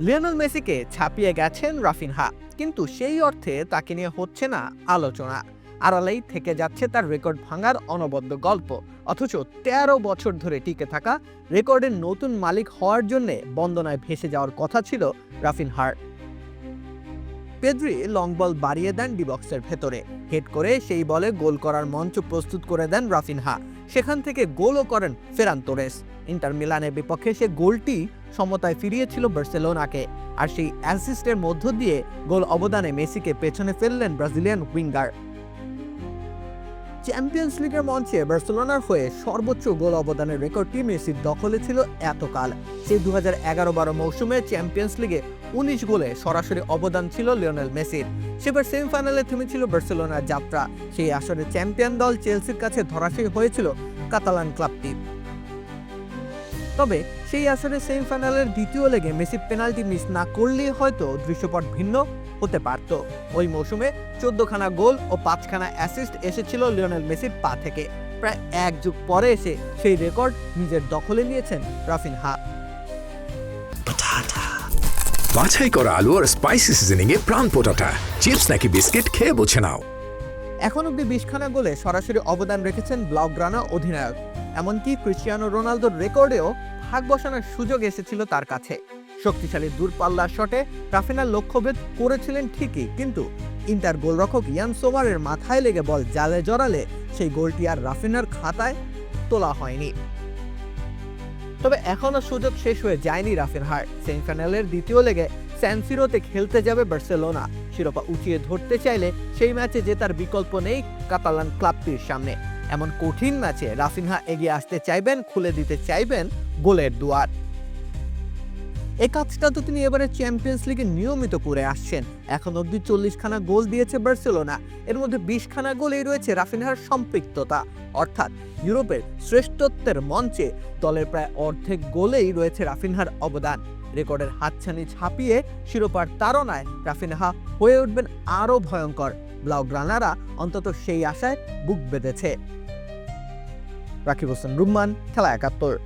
Lionel মেসিকে ছাপিয়ে গেছেন রাফিনহা, কিন্তু সেই অর্থে তাকে নিয়ে হচ্ছে না আলোচনা। আড়ালেই থেকে যাচ্ছে তার রেকর্ড ভাঙার অনবদ্য গল্প, অথচ তেরো বছর ধরে টিকে থাকা রেকর্ডের নতুন মালিক হওয়ার জন্য বন্দনায় ভেসে যাওয়ার কথা ছিল রাফিনহার। পেদ্রি লং বল বাড়িয়ে দেন ডিবক্সের ভেতরে। হেড করে সেই বলে গোল করার মঞ্চ প্রস্তুত করে দেন রাফিনহা। সেখান থেকে গোলও করেন ফেরান তোরেস। ইন্টার মিলানের বিপক্ষে সে গোলটি সমতায় ফিরিয়েছিল বার্সেলোনাকে, আর সেই অ্যাসিস্টের মধ্য দিয়ে গোল অবদানে মেসিকে পেছনে ফেললেন ব্রাজিলিয়ান উইঙ্গার। চ্যাম্পিয়ন্স লিগের মঞ্চে বার্সেলোনার হয়ে সর্বোচ্চ গোল অবদানের রেকর্ডটি মেসির দখলে ছিল এতকাল। সেই দু হাজার এগারো বারো মৌসুমে চ্যাম্পিয়ন্স লিগে উনিশ গোলে সরাসরি অবদান ছিল লিওনেল মেসির সেবার সেমিফাইনালে থেমেছিল বার্সেলোনার যাত্রা। সেই আসরে চ্যাম্পিয়ন দল চেলসির কাছে ধরাশায়ী হয়েছিল কাতালান ক্লাবটি। তবে সেই আসরে সেমিফাইনালের দ্বিতীয় লেগে মেসি পেনাল্টি মিস না করলেই হয়তো দৃশ্যপট ভিন্ন হতে পারত। ওই মৌসুমে চোদ্দখানা গোল ও পাঁচখানা অ্যাসিস্ট এসেছিল লিওনেল মেসির পা থেকে। প্রায় এক যুগ পরে এসে সেই রেকর্ড নিজের দখলে নিয়েছেন রাফিনহা। বাছাই করা আলু আর স্পাইসি সিজনিং এ প্রাণ পোটাটা। চিপস নাকি বিস্কিট খেয়ে বুঝে নাও। এখন অব্দি বিশখানা গোলে সরাসরি অবদান রেখেছেন ব্লাউগ্রানা অধিনায়ক। এমনকি ক্রিস্টিয়ানো রোনালদোর রেকর্ডেও ভাগ বসানোর সুযোগ এসেছিল তার কাছে। শক্তিশালী দূরপাল্লার শটে রাফিনার লক্ষ্যভেদ করেছিলেন ঠিকই, কিন্তু ইন্টার গোলরক্ষক ইয়ান সোমারের মাথায় লেগে বল জালে জড়ালে সেই গোলটি আর রাফিনার খাতায় তোলা হয়নি। তবে এখনও সুযোগ শেষ হয়ে যায়নি রাফিনহার সেমিফাইনালের দ্বিতীয় লেগে স্যানসিরোতে খেলতে যাবে বার্সেলোনা। শিরোপা উঠিয়ে ধরতে চাইলে সেই ম্যাচে জেতার বিকল্প নেই কাতালান ক্লাবটির সামনে। এমন কঠিন ম্যাচে রাফিনহা এগিয়ে আসতে চাইবেন, খুলে দিতে চাইবেন গোলের দুয়ার। এই কাজটা তো তিনি এবারে চ্যাম্পিয়ন্স লিগে নিয়মিত করে আসছেন। এখন অবধি চল্লিশখানা গোল দিয়েছে বার্সেলোনা। এর মধ্যে বিশখানা গোলেই রয়েছে রাফিনহার সম্পৃক্ততা। অর্থাৎ ইউরোপের শ্রেষ্ঠত্বের মঞ্চে দলের প্রায় অর্ধেক গোলেই রয়েছে রাফিনহার অবদান। রেকর্ডের হাতছানি ছাপিয়ে শিরোপার তাড়নায় রাফিনহা হয়ে উঠবেন আরও ভয়ঙ্কর। ব্লাউগ্রানারা অন্তত সেই আশায় বুক বেঁধেছে। রাকিব হোসেন, রুম্মান, খেলা একাত্তর।